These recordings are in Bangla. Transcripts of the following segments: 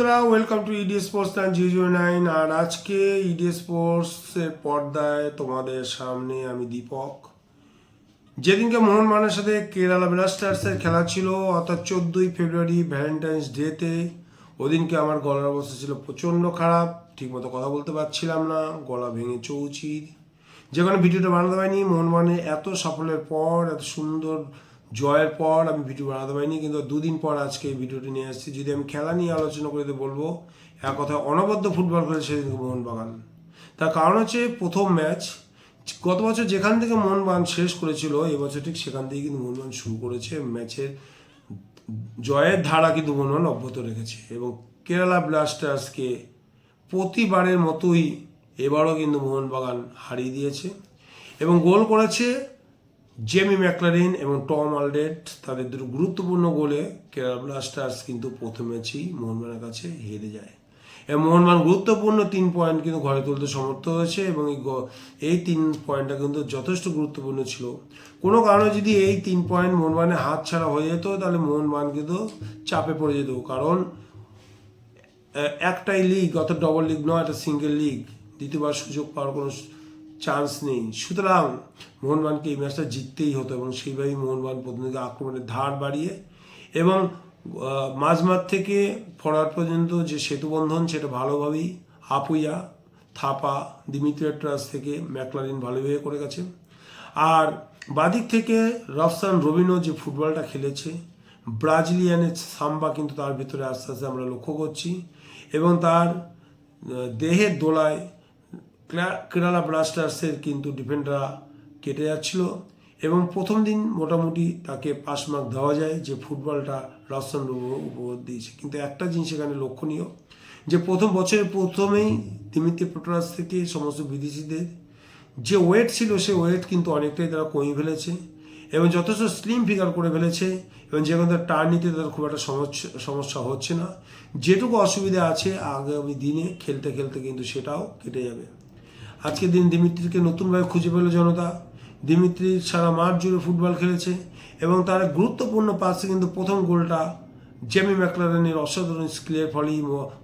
বন্ধুরা welcome to ED sports nine zero nine আর আজকে ইডি স্পোর্টসের পর্দায় তোমাদের সামনে আমি দীপক। যেদিনকে মোহনবাগানের সাথে কেরালা ব্লাস্টার্সের খেলা ছিল, অর্থাৎ চোদ্দোই ফেব্রুয়ারি ভ্যালেন্টাইন্স ডেতে ওদিনকে আমার গলার অবস্থা ছিল প্রচণ্ড খারাপ, ঠিকমতো কথা বলতে পারছিলাম না, গলা ভেঙে চৌচির। যেখানে ভিডিওটা বানাতে পারিনি মোহনবাগানের এত সাফল্যের পর, এত সুন্দর জয়ের পর আমি ভিডিও বানাতে পারিনি, কিন্তু দুদিন পর আজকে এই ভিডিওটি নিয়ে আসছি। যদি আমি খেলা নিয়ে আলোচনা করে বলব, এক কথা, অনবদ্য ফুটবল খেলেছে সেদিনকে মোহনবাগান। তার কারণ হচ্ছে, প্রথম ম্যাচ গত বছর যেখান থেকে মোহনবাগান শেষ করেছিল এবছর ঠিক সেখান থেকেই কিন্তু মোহনবাগান শুরু করেছে। ম্যাচের জয়ের ধারা কিন্তু মোহনবাগান অব্যাহত রেখেছে। এবং কেরালা ব্লাস্টার্সকে প্রতিবারের মতোই এবারও কিন্তু মোহনবাগান হারিয়ে দিয়েছে। এবং গোল করেছে জেমি ম্যাকলারিন এবং টম আলডেট তাদের দুটো গুরুত্বপূর্ণ গোলে কেরালা ব্লাস্টার্স কিন্তু প্রথম ম্যাচেই মোহনবাগানের কাছে হেরে যায়। এবং মোহনবাগান গুরুত্বপূর্ণ তিন পয়েন্ট কিন্তু ঘরে তুলতে সমর্থ হয়েছে এবং এই এই তিন পয়েন্টটা কিন্তু যথেষ্ট গুরুত্বপূর্ণ ছিল। কোনো কারণে যদি এই তিন পয়েন্ট মোহনবাগানের হাত ছাড়া হয়ে যেত, তাহলে মোহনবাগান কিন্তু চাপে পড়ে যেত। কারণ একটাই লিগ অত ডবল লিগ নয়, একটা সিঙ্গেল লিগ দ্বিতীয়বার সুযোগ পাওয়ার কোনো চান্স নেই। সুতরাং মোহনবাগানকে এই ম্যাচটা জিততেই হতো এবং সেইভাবেই মোহনবাগান দিকে আক্রমণের ধার বাড়িয়ে এবং মাঝমাঠ থেকে ফরওয়ার্ড পর্যন্ত যে সেতুবন্ধন, সেটা ভালোভাবেই আপুইয়া, থাপা দিমিত্রিয়াট্রাস থেকে ম্যাকলারিন ভালোভাবে করে গেছে আর বাদিক থেকে রফসান রবিনো যে ফুটবলটা খেলেছে, ব্রাজিলিয়ানের সাম্বা কিন্তু তার ভিতরে আস্তে আস্তে আমরা লক্ষ্য করছি এবং তার দেহের দোলায় কেরালা ব্লাস্টার্সের কিন্তু ডিফেন্ডাররা কেটে যাচ্ছিল এবং প্রথম দিন মোটামুটি তাকে পাস মার্ক দেওয়া যায় যে ফুটবলটা রবিনো উপহার দিয়েছে। কিন্তু একটা জিনিস এখানে লক্ষণীয়, যে প্রথম বছরের প্রথমেই দিমিত্রি প্রোটরাস থেকে সমস্ত বিদেশিদের যে ওয়েট ছিল সে ওয়েট কিন্তু অনেকটাই তারা কমিয়ে ফেলেছে এবং যথেষ্ট স্লিম ফিগার করে ফেলেছে এবং যেখানে তার টার্ন নিতে তাদের খুব একটা সমস্যা সমস্যা হচ্ছে না। যেটুকু অসুবিধা আছে আগামী দিনে খেলতে খেলতে কিন্তু সেটাও কেটে যাবে। আজকের দিন দিমিত্রিকে নতুনভাবে খুঁজে পেল জনতা। দিমিত্রি সারা মাঠ জুড়ে ফুটবল খেলেছে এবং তার গুরুত্বপূর্ণ পাশে কিন্তু প্রথম গোলটা জেমি ম্যাকলারেনের অসাধারণ স্কিলের ফলেই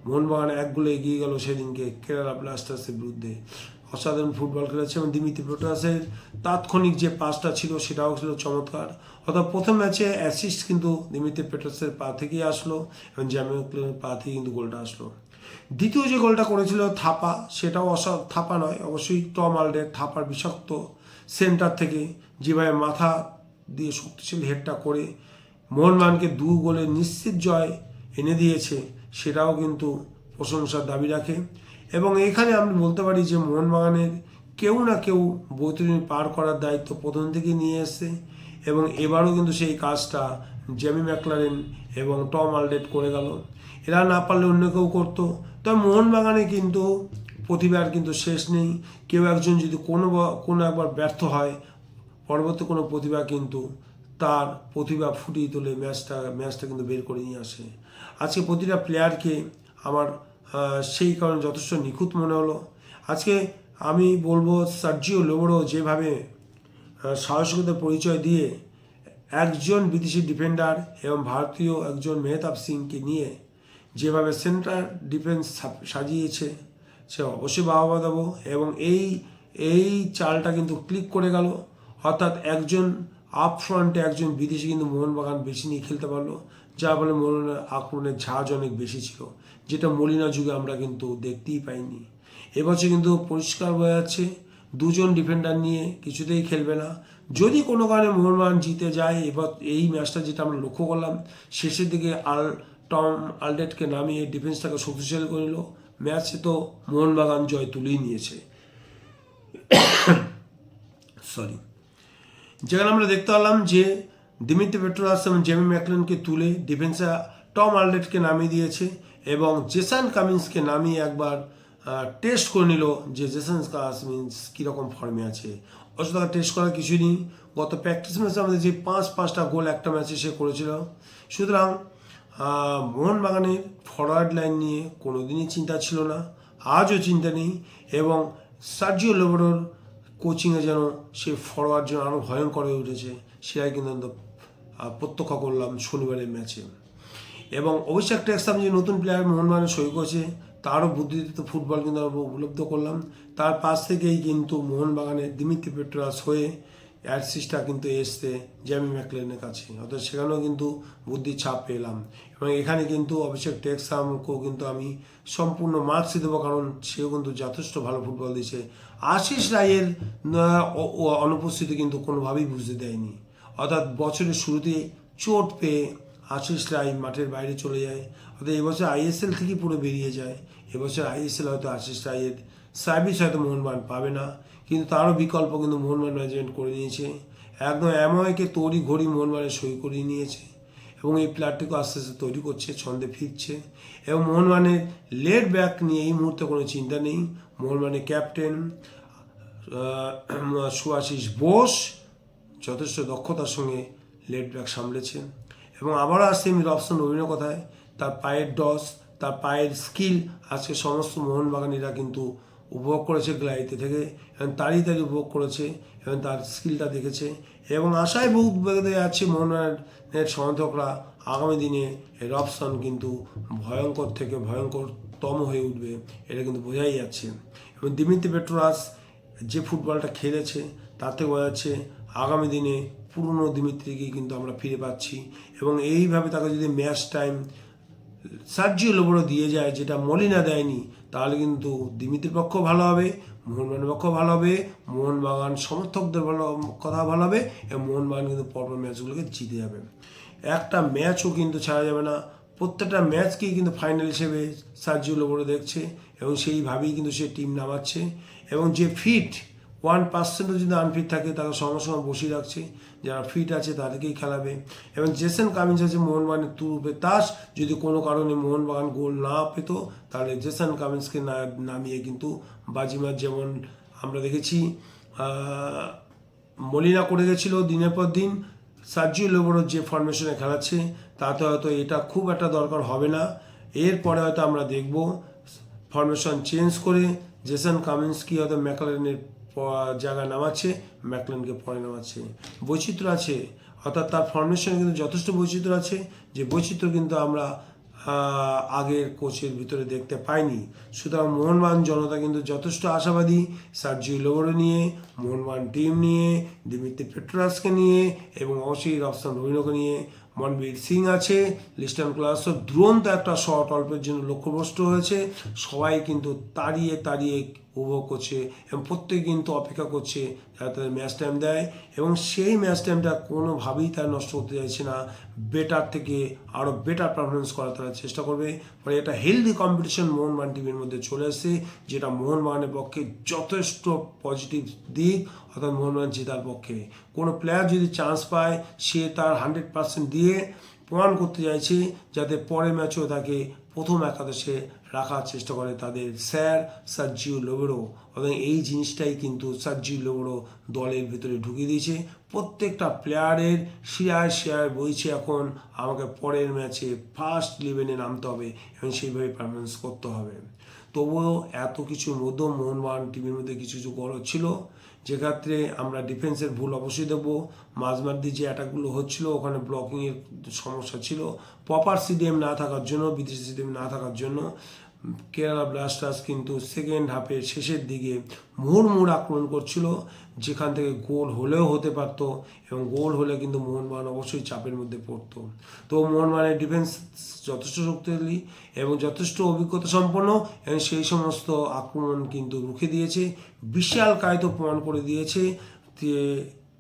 মোহনবাগান এক গোলে এগিয়ে গেল সেদিনকে কেরালা ব্লাস্টার্সের বিরুদ্ধে। অসাধারণ ফুটবল খেলেছে এবং দিমিত্রি প্রোটাসের তাৎক্ষণিক যে পাসটা ছিল সেটাও ছিল চমৎকার। অর্থাৎ প্রথম ম্যাচে অ্যাসিস্ট কিন্তু দিমিত্রি পেটাসের পা থেকেই আসলো এবং জ্যামি ম্যাকলারেনের পা থেকে কিন্তু গোলটা আসলো। দ্বিতীয় যে গোলটা করেছিল থাপা, সেটাও অসা, থাপা নয়, অবশ্যই টম আলডের থাপার বিষাক্ত সেন্টার থেকে যেভাবে মাথা দিয়ে শক্তিশালী হেডটা করে মোহনবাগানকে দু গোলে নিশ্চিত জয় এনে দিয়েছে, সেটাও কিন্তু প্রশংসার দাবি রাখে। এবং এখানে আমি বলতে পারি যে মোহনবাগানের কেউ না কেউ বৈতরণী পার করার দায়িত্ব প্রথম থেকে নিয়ে এসছে এবং এবারও কিন্তু সেই কাজটা জেমি ম্যাকলারেন এবং টম আলডেট করে গেল। এরা না পারলে অন্য কেউ করতো। তবে মোহনবাগানে কিন্তু প্রতিভার কিন্তু শেষ নেই। কেউ একজন যদি কোনো কোনো একবার ব্যর্থ হয়, পরবর্তী কোনো প্রতিভা কিন্তু তার প্রতিভা ফুটিয়ে তোলে, ম্যাচটা ম্যাচটা কিন্তু বের করে নিয়ে আসে। আজকে প্রতিটা প্লেয়ারকে আমার সেই কারণে যথেষ্ট নিখুঁত মনে হলো। আজকে আমি বলব সার্জিও লোবরো যেভাবে সাহসিকতার পরিচয় দিয়ে একজন বিদেশি ডিফেন্ডার এবং ভারতীয় একজন মেহতাব সিংকে নিয়ে যেভাবে সেন্টার ডিফেন্স সাজিয়েছে, সে অবশ্যই বাহবা দেবো এবং এই এই চালটা কিন্তু ক্লিক করে গেল। অর্থাৎ একজন আপ ফ্রন্টে একজন বিদেশি কিন্তু মোহনবাগান বেশি নিয়ে খেলতে পারল যা ফলে মোহনের আক্রমণের ঝাঁজ অনেক বেশি ছিল, যেটা মলিনা যুগে আমরা কিন্তু দেখতেই পাইনি। এবছর কিন্তু পরিষ্কার হয়ে যাচ্ছে, দুজন ডিফেন্ডার নিয়ে কিছুতেই খেলবে না। যদি কোনো কারণে মোহনবাগান জিতে যায়, এবার এই ম্যাচটা যেটা আমরা লক্ষ্য করলাম, শেষের দিকে আল টম আলডেটকে নামিয়ে ডিফেন্সটাকে শক্তিশালী করে নিল। ম্যাচে তো মোহনবাগান জয় তুলেই নিয়েছে। সরি যেখানে আমরা দেখতে পেলাম যে দিমিত্রি পেট্রোলাস এবং জেমি ম্যাকলেনকে তুলে ডিফেন্সে টম আলডেটকে নামিয়ে দিয়েছে এবং জেসান কামিন্সকে নামিয়ে একবার টেস্ট করে নিল যে জেসান কামিন্স কীরকম ফর্মে আছে। অথচ তাকে টেস্ট করার কিছুই নেই। গত প্র্যাকটিস ম্যাচে আমাদের যে পাঁচ পাঁচটা গোল একটা ম্যাচে সে করেছিল। সুতরাং মোহনবাগানের ফরওয়ার্ড লাইন নিয়ে কোনোদিনই চিন্তা ছিল না, আজও চিন্তা নেই এবং সার্জিও লেবরোর কোচিংয়ে যেন সে ফরওয়ার্ড যেন আরও ভয়ঙ্কর হয়ে উঠেছে, সেটাই কিন্তু প্রত্যক্ষ করলাম শনিবারের ম্যাচে এবং অভিষেক টেক্সাম যে নতুন প্লেয়ার মোহনবাগানে সই করেছে, তারও বুদ্ধিতে তো ফুটবল কিন্তু আমরা উপলব্ধ করলাম। তার পাশ থেকেই কিন্তু মোহনবাগানের দিমিত্রি পেট্রাস হয়ে অ্যাডসিসটা কিন্তু এসছে জ্যামি ম্যাকলেনের কাছে। অর্থাৎ সেখানেও কিন্তু বুদ্ধির ছাপ পেলাম। এবং এখানে কিন্তু অভিষেক টেক্সামকেও কিন্তু আমি সম্পূর্ণ মার্কসই দেবো, কারণ সেও কিন্তু যথেষ্ট ভালো ফুটবল দিয়েছে। আশিস রায়ের অনুপস্থিতি কিন্তু কোনোভাবেই বুঝতে দেয়নি। অর্থাৎ বছরের শুরুতে চোট পেয়ে আশিস রায় মাঠের বাইরে চলে যায়। অর্থাৎ এবছর আইএসএল থেকে পুরো বেরিয়ে যায়। এবছর আইএসএল হয়তো আশিস রায়ের সার্ভিস হয়তো মোহনবাগান পাবে না কিন্তু তারও বিকল্প কিন্তু মোহনবাগান ম্যানেজমেন্ট করে নিয়েছে। একদম এমনকে তৈরি ঘড়ি মোহনবাগানে সই করিয়ে নিয়েছে এবং এই প্লেয়ারটিকে আস্তে আস্তে তৈরি করছে ছন্দে ফিরছে। এবং মোহনবাগানের লেট ব্যাক নিয়ে এই মুহূর্তে কোনো চিন্তা নেই। মোহনবাগানের ক্যাপ্টেন আহ, সুয়াশিস বোস যথেষ্ট দক্ষতার সঙ্গে লেট ব্যাক সামলেছেন এবং আবারও আসছে আমি রবসন রবীন্দ্র কথায় তার পায়ের ডস তার পায়ের স্কিল আজকে সমস্ত মোহনবাগানিরা কিন্তু উপভোগ করেছে গ্লাইতে থেকে এবং তারই তারই উপভোগ করেছে এবং তার স্কিলটা দেখেছে এবং আশায় বহু বেঁধে যাচ্ছে মোহনবাগানের সমর্থকরা আগামী দিনে এই রবসন কিন্তু ভয়ঙ্কর থেকে ভয়ঙ্করতম হয়ে উঠবে, এটা কিন্তু বোঝাই যাচ্ছে। এবং দিমিত্রি পেট্রোরাস যে ফুটবলটা খেলেছে তাতে বোঝা যাচ্ছে আগামী দিনে পুরনো দিমিত্রিকেই কিন্তু আমরা ফিরে পাচ্ছি এবং এইভাবে তাকে যদি ম্যাচ টাইম সার্জিও লোবরও দিয়ে যায়, যেটা মলিনা দেয়নি তাহলে কিন্তু দিমিতির পক্ষ ভালো হবে, মোহনবাগানের পক্ষ ভালো হবে, মোহনবাগান সমর্থকদের ভালো কথা ভালো হবে, এবং মোহনবাগান কিন্তু পরপর ম্যাচগুলোকে জিতে যাবে। একটা ম্যাচও কিন্তু ছাড়া যাবে না। প্রত্যেকটা ম্যাচকেই কিন্তু ফাইনাল হিসেবে সার্জিও লোবরে দেখছে, এবং সেইভাবেই কিন্তু সে টিম নামাচ্ছে, এবং যে ফিট ওয়ান পার্সেন্টও যদি আনফিট থাকে, তাকে সঙ্গে সঙ্গে বসিয়ে রাখছে। যারা ফিট আছে, তাদেরকেই খেলাবে। এবং জেসন কামিন্স আছে মোহনবাগানের তুরুপে। তাস যদি কোনো কারণে মোহনবাগান গোল না পেত, তাহলে জেসন কামিন্সকে নামিয়ে কিন্তু বাজিমার যেমন আমরা দেখেছি মলিনা করে গেছিল দিনের পর দিন। সার্জিও লোবরো যে ফরমেশনে খেলাচ্ছে, তাতে হয়তো এটা খুব একটা দরকার হবে না। এরপরে হয়তো আমরা দেখব ফরমেশন চেঞ্জ করে জেসন কামিন্স কি হয়তো ম্যাকলেনের জায়গায় নামাচ্ছে, ম্যাকলেনকে পরে নামাচ্ছে। বৈচিত্র্য আছে, অর্থাৎ তার ফরমেশনে কিন্তু যথেষ্ট বৈচিত্র্য আছে, যে বৈচিত্র্য কিন্তু আমরা আগের কোচের ভিতরে দেখতে পাইনি। সুতরাং মোহনবাগান জনতা কিন্তু যথেষ্ট আশাবাদী, সার্জিও লোবরো নিয়ে, মোহনবাগান টিম নিয়ে, দিমিত্রি পেট্রাসকে নিয়ে, এবং অবশ্যই রফসান রবীন্দ্রকে নিয়ে মনবীর সিং আছে। লিস্টন ক্লাস দুরন্ত একটা শট অল্পের জন্য লক্ষ্যভ্রষ্ট হয়েছে। সবাই কিন্তু তাড়িয়ে তাড়িয়ে উপভোগ করছে এবং প্রত্যেকে কিন্তু অপেক্ষা করছে যারা তাদের ম্যাচ টাইম দেয় এবং সেই ম্যাচ টাইমটা কোনোভাবেই তারা নষ্ট করতে চাইছে না। বেটার থেকে আরও বেটার পারফরমেন্স করার তারা চেষ্টা করবে। ফলে এটা হেলদি কম্পিটিশন মোহনবাগান টিমের মধ্যে চলে এসেছে যেটা মোহনবাগানের পক্ষে যথেষ্ট পজিটিভ দিক, অর্থাৎ মোহনবাগান জেতার পক্ষে। কোনো প্লেয়ার যদি চান্স পায়, সে তার হান্ড্রেড পার্সেন্ট দিয়ে প্রমাণ করতে চাইছে, যাতে পরের ম্যাচেও তাকে প্রথম একাদশে রাখার চেষ্টা করে তাদের স্যার সার্জিও লোবেরো এবং এই জিনিসটাই কিন্তু সার্জিও লোবেরো দলের ভিতরে ঢুকিয়ে দিয়েছে। প্রত্যেকটা প্লেয়ারের শিরায় শিরায় বইছে এখন। আমাকে পরের ম্যাচে ফার্স্ট ইলেভেনে নামতে হবে এবং সেইভাবে পারফরমেন্স করতে হবে। তবুও এত কিছু মধ্যেও মোহনবাগান টিমের মধ্যে কিছু কিছু গড় ছিল। যেক্ষেত্রে আমরা ডিফেন্সের ভুল অবশ্যই দেবো। মাঝমার দিয়ে যে অ্যাটাকগুলো হচ্ছিল, ওখানে ব্লকিংয়ের সমস্যা ছিল। প্রপার সিডিএম না থাকার জন্য, বিদেশি সিডিএম না থাকার জন্য কেরালা ব্লাস্টার্স কিন্তু সেকেন্ড হাফের শেষের দিকে মুহুর্মুহুর আক্রমণ করছিল, যেখান থেকে গোল হলেও হতে পারত এবং গোল হলে কিন্তু মোহনবাগান অবশ্যই চাপের মধ্যে পড়তো। তো মোহনবাগানের ডিফেন্স যথেষ্ট শক্তিশালী এবং যথেষ্ট অভিজ্ঞতা সম্পন্ন এবং সেই সমস্ত আক্রমণ কিন্তু রুখে দিয়েছে। বিশাল কায়িত প্রমাণ করে দিয়েছে যে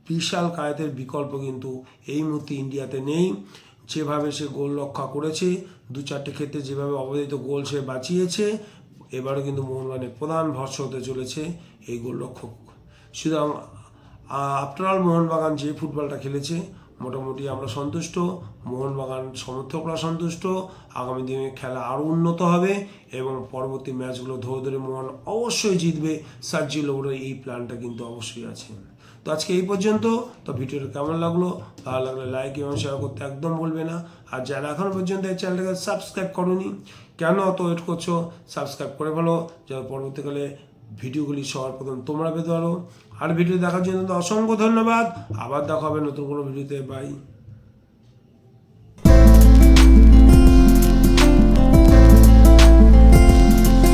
বিশাল কায়তের বিকল্প কিন্তু এই মুহূর্তে ইন্ডিয়াতে নেই। যেভাবে সে গোল রক্ষা করেছে, দু চারটে ক্ষেত্রে যেভাবে অবধারিত গোল সে বাঁচিয়েছে, এবারও কিন্তু মোহনবাগানের প্রধান ভরসা হতে চলেছে এই গোল গোলরক্ষক সুতরাং আফটারঅল মোহনবাগান যে ফুটবলটা খেলেছে, মোটামুটি আমরা সন্তুষ্ট, মোহনবাগান সমর্থকরা সন্তুষ্ট, আগামী দিনে খেলা আরও উন্নত হবে এবং পরবর্তী ম্যাচগুলো ধরে ধরে মোহন অবশ্যই জিতবে। সার্জি লোবরের এই প্ল্যানটা কিন্তু অবশ্যই আছে। তো আজকে এই পর্যন্ত। তো ভিডিওটা কেমন লাগল? ভালো লাগলে লাইক এবং শেয়ার করতে একদম বলবে না। আর যারা এখনও পর্যন্ত এই চ্যানেলটাকে সাবস্ক্রাইব করনি, কেন অত ওয়েট করছ? সাবস্ক্রাইব করে ফেলো, যেন পরবর্তীকালে ভিডিওগুলি সবার প্রথম তোমরা পেতে পারো। আর ভিডিও দেখার জন্য অসংখ্য ধন্যবাদ। আবার দেখা হবে নতুন কোনো ভিডিওতে। বাই